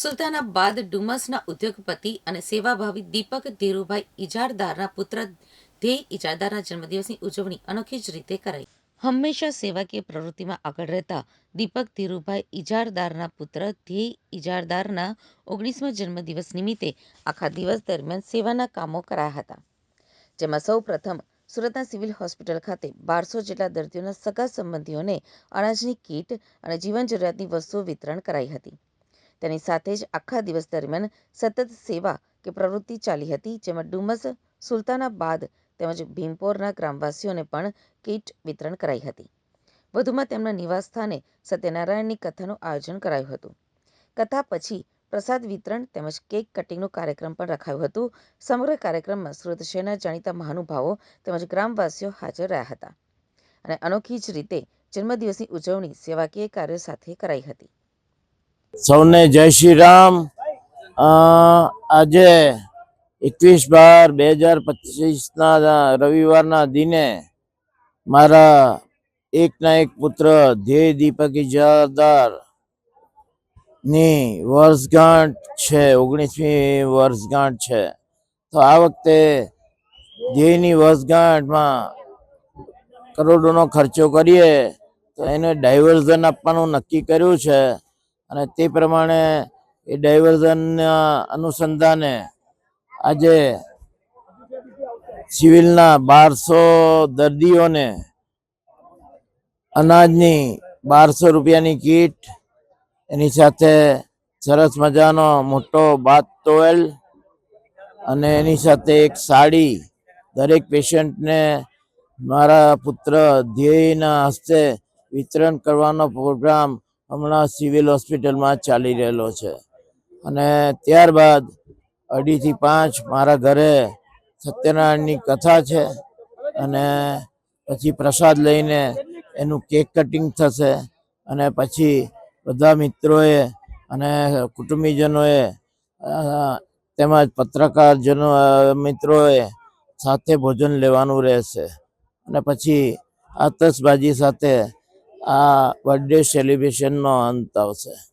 સુલતાનાબાદ ડુમસના ઉદ્યોગપતિ અને સેવાભાવી દીપક ધીરુભાઈ ઇજારદારના પુત્ર ધ્યેય ઇજારદારના જન્મદિવસની ઉજવણી અનોખી જ રીતે કરાઈ. હંમેશા સેવાકીય પ્રવૃત્તિમાં આગળ રહેતા દીપક ધીરુભાઈ ઇજારદારના પુત્ર ધ્યેય ઇજારદારના ઓગણીસમા જન્મદિવસ નિમિત્તે આખા દિવસ દરમિયાન સેવાના કામો કરાયા હતા. જેમાં સૌ પ્રથમ સુરતના સિવિલ હોસ્પિટલ ખાતે બારસો જેટલા દર્દીઓના સગા સંબંધીઓને અનાજની કીટ અને જીવન જરૂરિયાતની વસ્તુઓ વિતરણ કરાઈ હતી. તેની સાથે જ આખા દિવસ દરમિયાન સતત સેવા કે પ્રવૃત્તિ ચાલી હતી, જેમાં ડુમસ સુલતાનાબાદ તેમજ ભીમપોરના ગ્રામવાસીઓને પણ કીટ વિતરણ કરાઈ હતી. વધુમાં તેમના નિવાસસ્થાને સત્યનારાયણની કથાનું આયોજન કરાયું હતું. કથા પછી પ્રસાદ વિતરણ તેમજ કેક કટિંગનો કાર્યક્રમ પણ રખાયો હતો. સમગ્ર કાર્યક્રમમાં સુરત શહેરના જાણીતા મહાનુભાવો તેમજ ગ્રામવાસીઓ હાજર રહ્યા હતા અને અનોખી જ રીતે જન્મદિવસની ઉજવણી સેવાકીય કાર્યો સાથે કરાઈ હતી. સૌને જય શ્રી રામ. આજે એકવીસ બાર બે હજાર પચીસના રવિવારના દિને મારા એકના એક પુત્ર ધ્યેય દીપક ઇજાદારની વર્ષગાંઠ છે, ઓગણીસમી વર્ષગાંઠ છે. તો આ વખતે ધ્યેયની વર્ષગાંઠમાં કરોડોનો ખર્ચો કરીએ, તો એને ડાયવર્ઝન આપવાનું નક્કી કર્યું છે. અને તે પ્રમાણે એ ડાયવર્ઝનના અનુસંધાને આજે સિવિલના બારસો દર્દીઓને અનાજની બારસો રૂપિયાની કીટ, એની સાથે સરસ મજાનો મોટો બાથ ટોવેલ અને એની સાથે એક સાડી દરેક પેશન્ટને મારા પુત્ર ધ્યેયના હસ્તે વિતરણ કરવાનો પ્રોગ્રામ હમણાં સિવિલ હોસ્પિટલમાં ચાલી રહેલો છે. અને ત્યારબાદ અઢીથી પાંચ મારા ઘરે સત્યનારાયણની કથા છે અને પછી પ્રસાદ લઈને એનું કેક કટિંગ થશે અને પછી બધા મિત્રોએ અને કુટુંબીજનોએ તેમજ પત્રકારજનો મિત્રોએ સાથે ભોજન લેવાનું રહેશે. અને પછી આતશબાજી સાથે આ બર્થડે સેલિબ્રેશનનો અંત આવશે.